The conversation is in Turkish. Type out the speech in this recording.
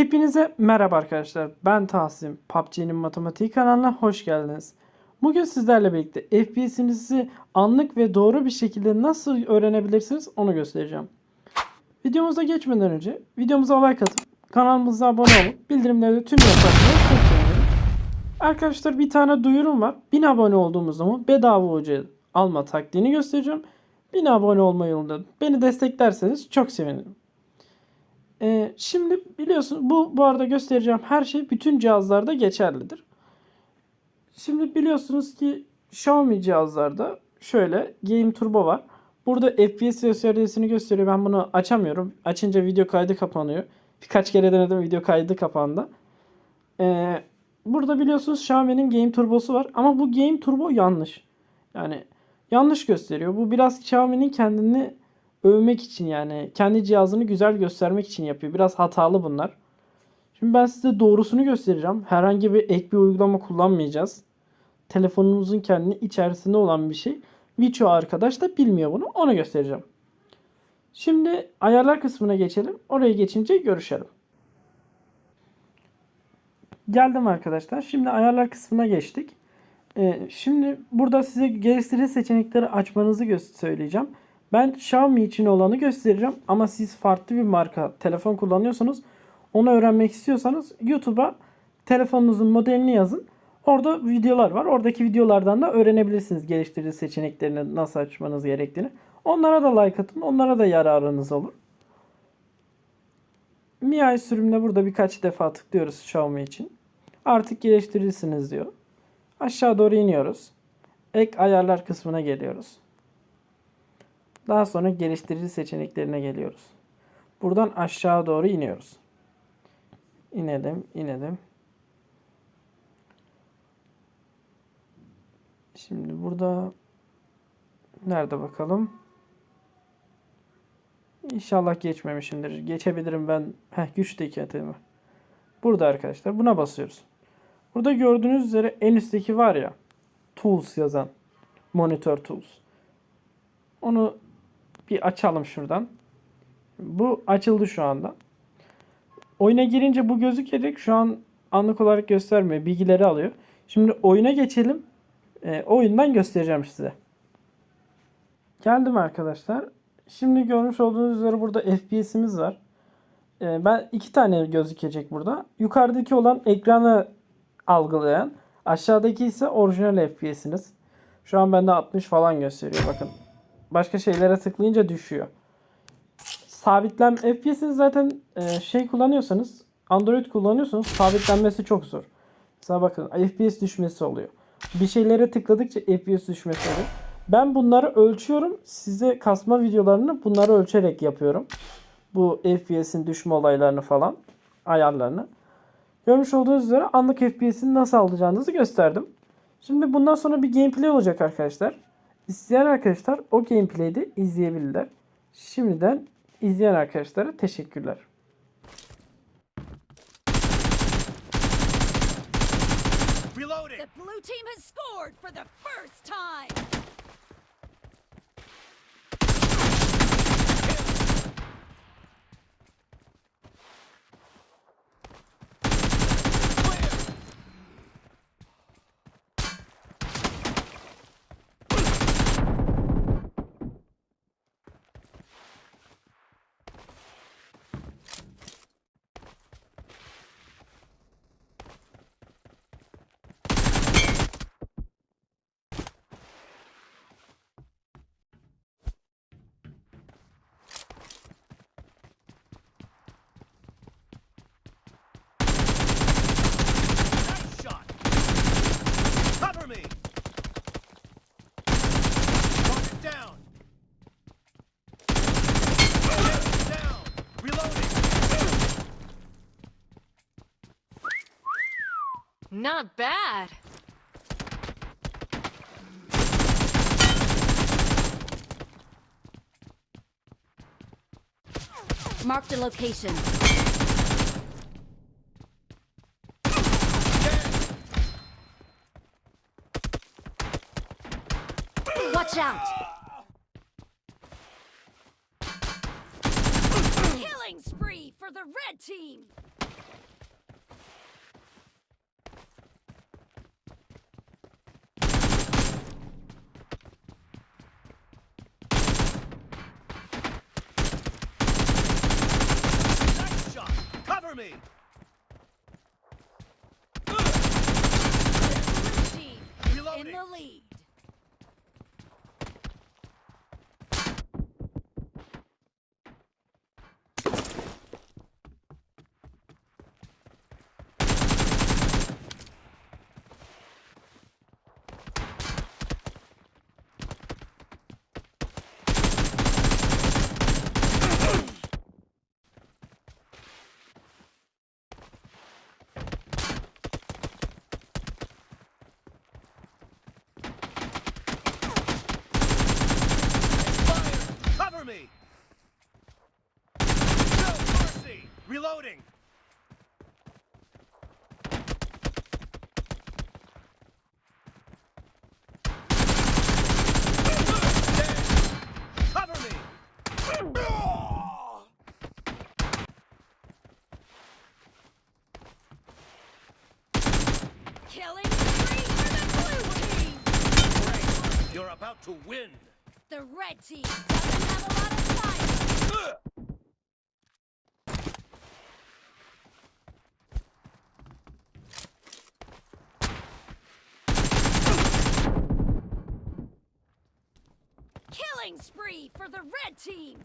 Hepinize merhaba arkadaşlar. Ben Tahsin. PUBG'nin matematiği kanalına hoş geldiniz. Bugün sizlerle birlikte FPS'inizi anlık ve doğru bir şekilde nasıl öğrenebilirsiniz onu göstereceğim. Videomuza geçmeden önce videomuza like atıp kanalımıza abone olup bildirimleri tüm yaparsanız çok sevinirim. Arkadaşlar bir tane duyurum var. 1000 abone olduğumuz zaman bedava UC alma taktiğini göstereceğim. 1000 abone olma yolunda beni desteklerseniz çok sevinirim. Ee, şimdi biliyorsun bu bu arada göstereceğim her şey bütün cihazlarda geçerlidir. Şimdi biliyorsunuz ki Xiaomi cihazlarda şöyle Game Turbo var. Burada FPS göstergesini gösteriyor. Ben bunu açamıyorum. Açınca video kaydı kapanıyor. Birkaç kere denedim video kaydı kapandı. Ee, burada biliyorsunuz Xiaomi'nin Game Turbo'su var. Ama bu Game Turbo yanlış. Yani yanlış gösteriyor. Bu biraz Xiaomi'nin kendini övmek için yani kendi cihazını güzel göstermek için yapıyor. Biraz hatalı bunlar. Şimdi ben size doğrusunu göstereceğim. Herhangi bir ek bir uygulama kullanmayacağız. Telefonumuzun kendi içerisinde olan bir şey. Birçoğu arkadaş da bilmiyor bunu. Onu göstereceğim. Şimdi ayarlar kısmına geçelim. Oraya geçince görüşelim. Geldim arkadaşlar. Şimdi ayarlar kısmına geçtik. Ee, şimdi burada size geliştirici seçenekleri açmanızı söyleyeceğim. Ben Xiaomi için olanı göstereceğim ama siz farklı bir marka telefon kullanıyorsanız onu öğrenmek istiyorsanız YouTube'a telefonunuzun modelini yazın. Orada videolar var. Oradaki videolardan da öğrenebilirsiniz geliştirici seçeneklerini nasıl açmanız gerektiğini. Onlara da like atın. Onlara da yararınız olur. MIUI sürümüne burada birkaç defa tıklıyoruz Xiaomi için. Artık geliştiricisiniz diyor. Aşağı doğru iniyoruz. Ek ayarlar kısmına geliyoruz. Daha sonra geliştirici seçeneklerine geliyoruz. Buradan aşağı doğru iniyoruz. İnelim, inelim. Şimdi burada nerede bakalım? İnşallah geçmemişimdir. Geçebilirim ben. Heh, güç tekatimi. Burada arkadaşlar. Buna basıyoruz. Burada gördüğünüz üzere en üstteki var ya. Tools yazan. Monitor Tools. Onu bir açalım şuradan. Bu açıldı şu anda. Oyuna girince bu gözükecek. Şu an anlık olarak göstermiyor. Bilgileri alıyor. Şimdi oyuna geçelim. E, oyundan göstereceğim size. Geldim arkadaşlar. Şimdi görmüş olduğunuz üzere burada FPS'imiz var. E, ben iki tane gözükecek burada. Yukarıdaki olan ekranı algılayan. Aşağıdaki ise orijinal FPS'iniz. Şu an bende 60 falan gösteriyor bakın başka şeylere tıklayınca düşüyor. Sabitlen FPS'ini zaten e, şey kullanıyorsanız Android kullanıyorsanız sabitlenmesi çok zor. Mesela bakın FPS düşmesi oluyor. Bir şeylere tıkladıkça FPS düşmesi oluyor. Ben bunları ölçüyorum. Size kasma videolarını bunları ölçerek yapıyorum. Bu FPS'in düşme olaylarını falan ayarlarını. Görmüş olduğunuz üzere anlık FPS'ini nasıl alacağınızı gösterdim. Şimdi bundan sonra bir gameplay olacak arkadaşlar. İsteyen arkadaşlar o gameplay'i de izleyebilirler. Şimdiden izleyen arkadaşlara teşekkürler. Reloading! The blue team has scored for the first time! Not bad. Marked a location. Watch out! Killing spree for the red team! me! Blue team in the lead. Me! No mercy! Reloading! Dead! Cover me! Killing spree for the blue team. Great! You're about to win! The red team doesn't have a lot of time. Killing spree for the red team.